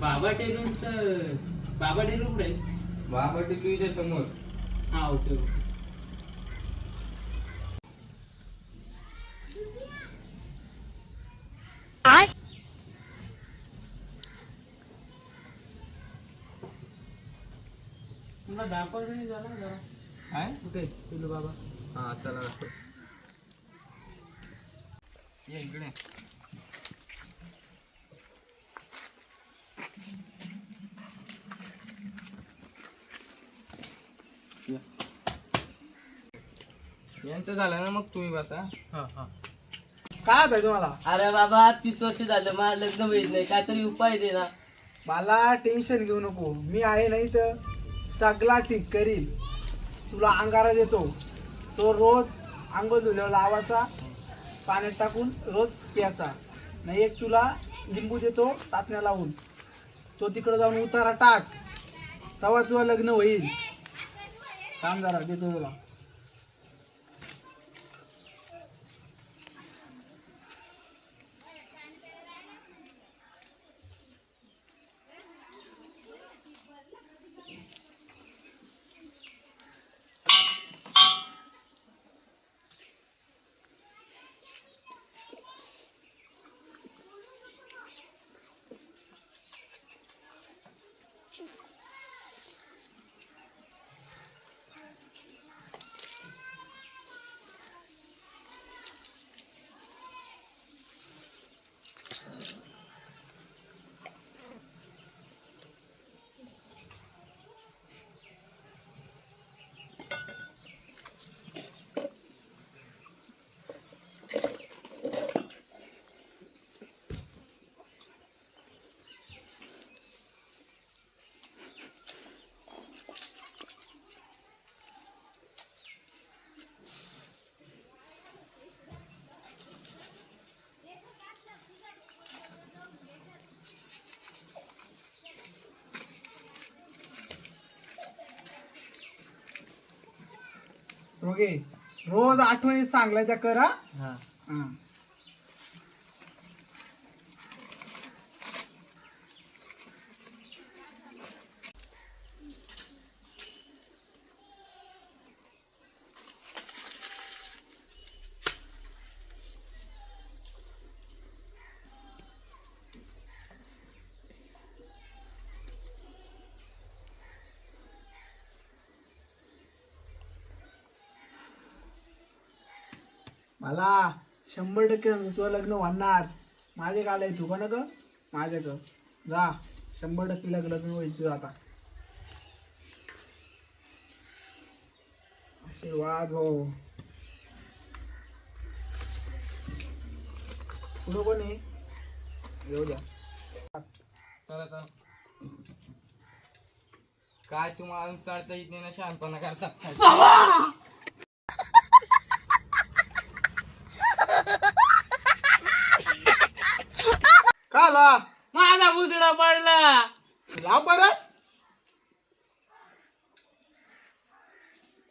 बाबा टेलूरचं बाबा टेलूर कुठे आहे? बाबा टिकलीच्या समोर. हा ओके ओके. तुला दाखव रे जरा जरा. काय? कुठे टेलू बाबा. हा चला दाखव. ये इकडे. यांचं झालं ना मग तुम्ही बसा. हा हा. काय पाहिजे तुम्हाला? अरे बाबा तीस वर्ष झालं मला लग्न होईल नाही काहीतरी उपाय दे ना. मला टेन्शन घेऊ नको. मी आहे नाही तर सगळा ठीक करील तुला अंगारा देतो. तो रोज अंग धुल्यावर लावायचा पाण्यात टाकून रोज प्यायचा. नाही एक तुला लिंबू देतो तातण्या लावून. तो तिकडं जाऊन उतारा टाक. तेव्हा तुला लग्न होईल. काम जरा देतो तुला. ओके रोज आठवणी सांगलायच्या करा हा. मला शंभर टक्के तुझं लग्न होणार. माझे काल आहे तू का ना ग माझे ग जा शंभर टक्के लग्न लग्न व्हायचं आता. आशीर्वाद हो. पुढं कोण आहे? येऊ द्या. चला चला. काय तुम्हाला अजून चढता येत नाही ना शहाणपणा करता का आला बुसडा पडला. लाव परत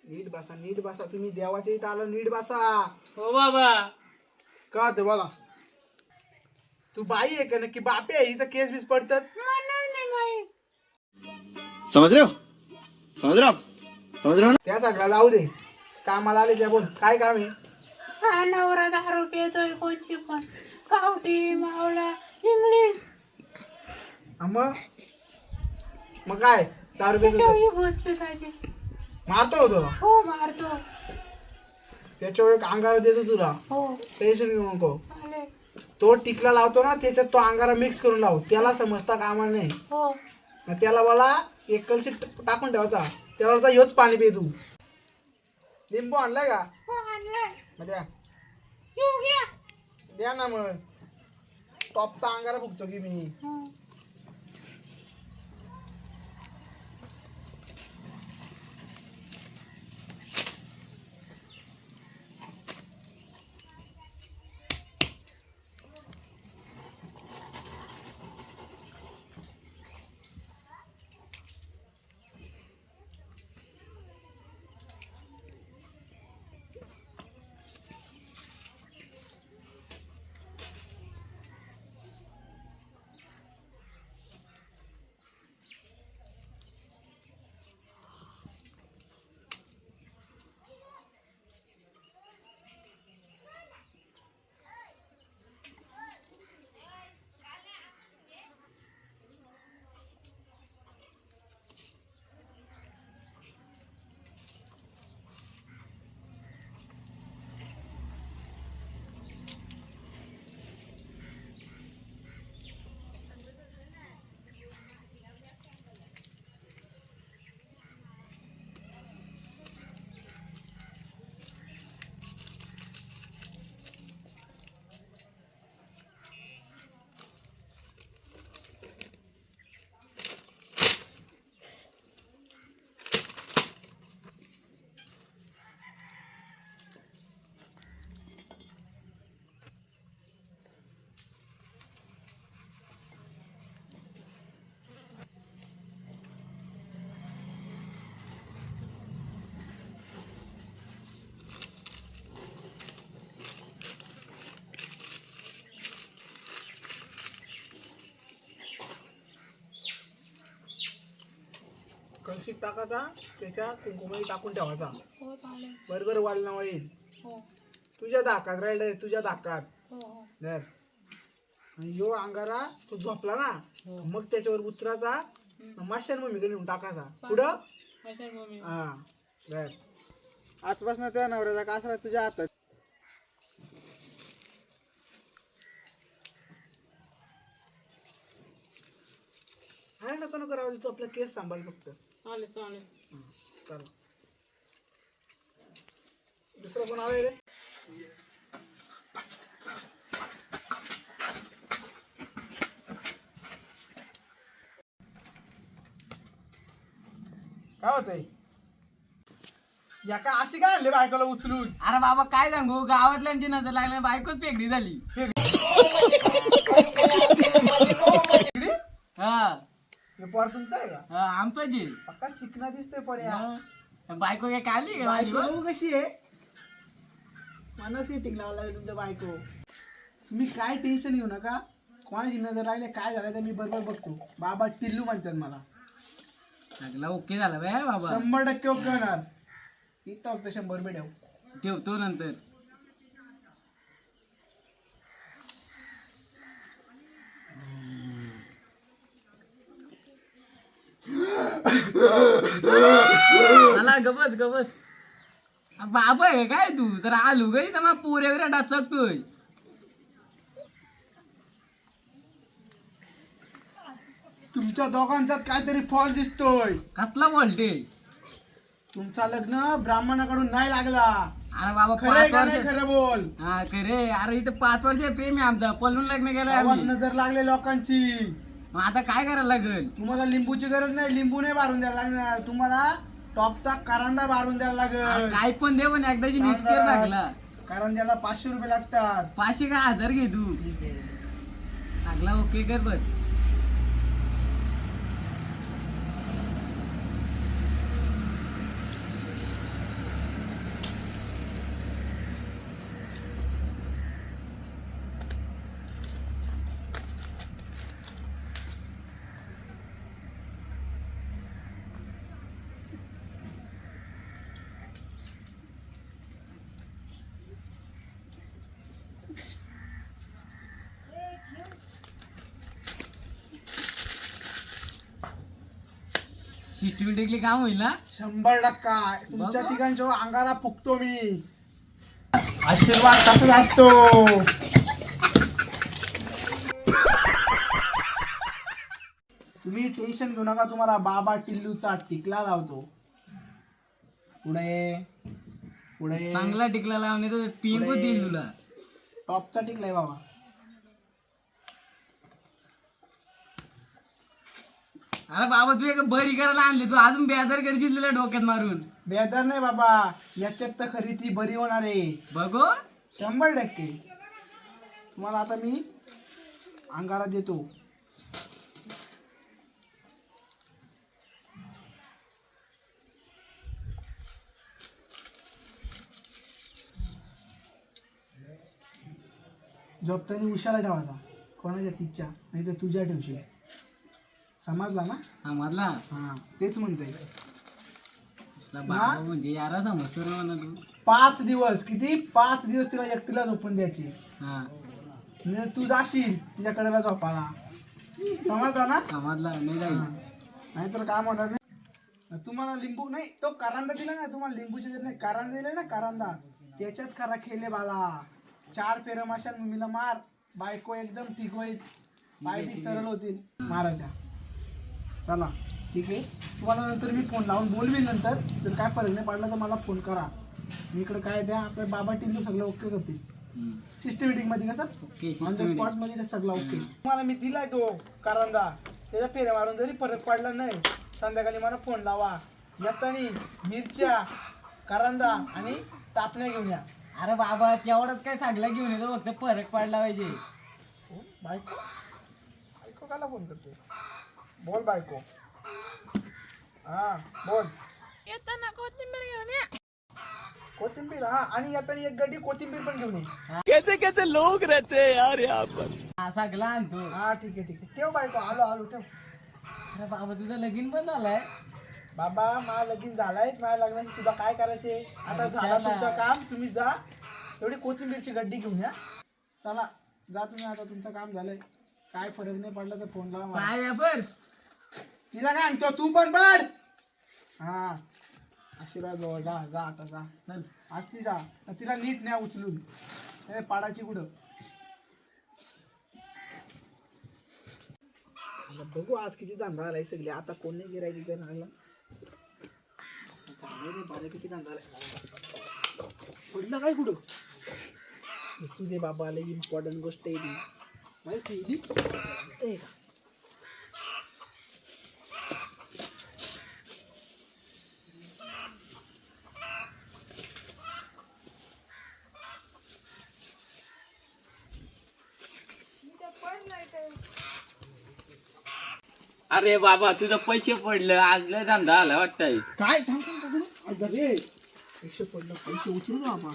नीट बसा नीट बसा. तुम्ही देवाच्या इथं आला नीट बसा. हो बाबा. का ते बोला तू बाई आहे का नक्की? बापे आहे. हिचं केस बीस पडतात. समझ रहे हो? समझ रहे हो आप? समझ रहे हो ना? त्या सगळ्या जाऊ दे. कामाला आले त्या बोल. काय काम आहे? हा नवरा दारू पितोय कोणची पण. गावठी मावळा इंग्लिश. हा मग? मग काय? दारू पितो. त्याच्यावर भूत पिकायचे मारतो हो तुला हो मारतो. त्याच्यावर एक अंगारा देतो तुला. हो. टेन्शन घेऊ नको. तो टिकला लावतो ना त्याच्यात तो अंगारा मिक्स करून लाव. त्याला समजता कामा नाही हो. मग त्याला मला एक कलशी ट- टाकून ठेवायचा त्याला आता ह्योच पाणी पे तू. लिंबू आणलाय का? हो आणलाय. मग द्या. येऊ घ्या. द्या ना मग. टॉपचा अंगारा फुकतो की मी. हं. कळशीत टाकायचा त्याच्या कुंकुमाई टाकून ठेवायचा. हो चालेल. बरोबर वाल नाव येईल हो. तुझ्या धाकात राहिलं तुझ्या धाकात. हो हो. धर. आणि यो अंगारा तो झोपला ना मग त्याच्यावर उतराचा माशार मम्मीकडे नेऊन टाकायचा. पुढं? हा बर आजपासून त्या नवऱ्याचा कासरा तुझ्या हातात हा नको नको राहू दे, तू आपला केस सांभाळ फक्त. चालेल चालेल. चल दुसरं कोण आलंय रे? काय होतंय? या काय अशी काय आणले बायकोला उचलून? अरे बाबा काय सांगू? गावातल्यांची नजर लागल्या बायकोच फेकडी झाली. इकडे? हा. हे पोर तुमचं आहे का? हा, आमचं जे. पक्का चिकना दिसतोय पर्या हा. बायको काय काढली का माझी? बायको बघू कशी आहे. मला सेटिंग लावायला लागेल तुमच्या बायको. तुम्ही काय टेन्शन घेऊ नका. कोणाची नजर लागले काय झालं ते मी बरोबर बघतो. बाबा टिल्लू म्हणतात मला. लागला ओके झाला बाबा. शंभर टक्के ओके होणार. इथं फक्त शंभर रुपये ठेव. ठेवतो नंतर. मला गबस गबस. बाबा आहे काय तू? तर आलू गई तर मग पोरे वगैरे डाचकतोय तुमच्या दोघांच्यात काहीतरी फॉल दिसतोय. कसला व्होल्टेज तुमचा लग्न ब्राह्मणाकडून नाही लागला. अरे बाबा खरंय पाच का नाही वर्ष खरं बोल? हा खरे अरे इथं पाच वर्ष प्रेम आहे आमचा. पळून लग्न केलं आवाज आम्ही. नजर लागले लोकांची. मग आता काय करायला लागेल? तुम्हाला लिंबूची गरज नाही लिंबू नाही भारून द्यायला लागणार. तुम्हाला टॉपचा कारांदा भारून द्यायला लागेल. काय पण दे पण एकदाची नीट केअर लागला. कारंद्याला पाचशे रुपये लागतात. पाचशे का हजार घे तू? लागला ओके कर बघ सिस्टमॅटिकली काम होईल ना? शंभर टक्का. तुमच्या. तिघांच्या अंगाला फुकतो मी. आशीर्वाद तसाच असतो. तुम्ही टेन्शन घेऊ नका तुम्हाला बाबा टिल्लूचा टिकला लावतो. पुढे पुढे. चांगला टिकला लावणे तर पुढे. देईल तुला. टॉपचा टिकलाय बाबा. अरे बाबा तू एक बरी करायला आणली तू अजून बेदर करशील तुला डोक्यात मारून. बेदर नाही बाबा याच्यात तर खरी ती बरी होणार आहे. बघो. शंभर टक्के. तुम्हाला आता मी अंगारा देतो. झोपताना उशाला ठेवायचा कोणाच्या तिच्या? नाही तर तुझ्या ठेवशील. समजला ना? हा मधला? हा तेच म्हणतोय. तुला बाबा म्हणजे यारा समजतो ना म्हणा तू. पाच दिवस किती? पाच दिवस तिला एकटीला झोपून द्यायची. हा. म्हणजे तू जाशील तिच्या कडेला झोपायला. समजला ना? समजला नाही जाईल नाहीतर काय म्हणणार नाही. तुम्हाला लिंबू नाही तो कारांदा दिला ना तुम्हाला लिंबूची गरज नाही कारांदा दिला ना कारांदा. त्याच्यात खरा खेळले बाला. चार फेर माशाल मम्मीला मार. बायको एकदम ठीक होईल. पाय बी सरळ होतील. माराच्या चला ठीक आहे? तुम्हाला नंतर मी फोन लावून बोलवीन नंतर. जर काय फरक नाही पडला तर मला फोन करा. मी इकडे काय द्या आपल्या बाबा टिल्लू सगळं ओके करतील. सिस्टमॅटिकमध्ये कसं? ऑन द स्पॉटमध्ये सगळं ओके मला मी दिलाय तो कारंदा. त्याच्या फेऱ्या मारून जरी फरक पडला नाही संध्याकाळी मला फोन लावा. येतानी मिरच्या करंदा आणि टाचण्या घेऊन या. अरे बाबा तेवढंच काय सांगला घेऊन येतो फक्त फरक पडला पाहिजे. हो, बायको? बायको काला फोन करते? बोल बायको. हा बोल. येताना कोथिंबीर घेऊन या. कोथिंबीर हा आणि येतानी एक गड्डी कोथिंबीर पण घेऊन ये. हा सगळा आणतो हा ठीक आहे ठीक आहे. ठेव बायको आलो आलो ठेव. अरे बाबा तुझं लगीन पण झालाय? बाबा मला लगीन झालाय. माझ्या लग्नाची तुला काय करायचे? आता झाला तुमचं काम तुम्ही जा. एवढी कोथिंबीरची गड्डी घेऊन या. चला जा तुम्ही आता तुमचं काम झालंय. काय फरक नाही पडला तर फोन लावा. काय बर तिला काय आणतो? तू पण बर हा. आशीर्वाद बाबा जा जा आता जा. चल आज ती जा तिला नीट न्या उचलून. ए, पाडाची कुठं? आता बघू आज किती धंदा आलाय सगळे. आता कोण नाही गिरायची त्या नाला बऱ्यापैकी धंदा आलाय. पडलं काय कुठं? तुझे बाबा आले इम्पॉर्टंट गोष्ट आहे ती. माहिती आहे ती? ए, अरे बाबा तुझं पैसे पडलं. आज लय धंदा आला वाटतंय. काय थांब थांब थांब, थांब. अगं रे पैसे पडलं. पैसे उचलू ना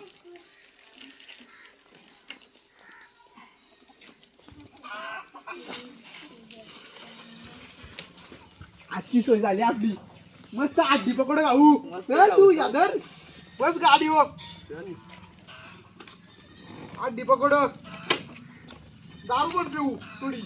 आजची सोय झाली आपली. मस्त आधी पकड गाऊ. चल तू यादर बस गाडी हो. आधी पकड. दारू पण पिऊ थोडी.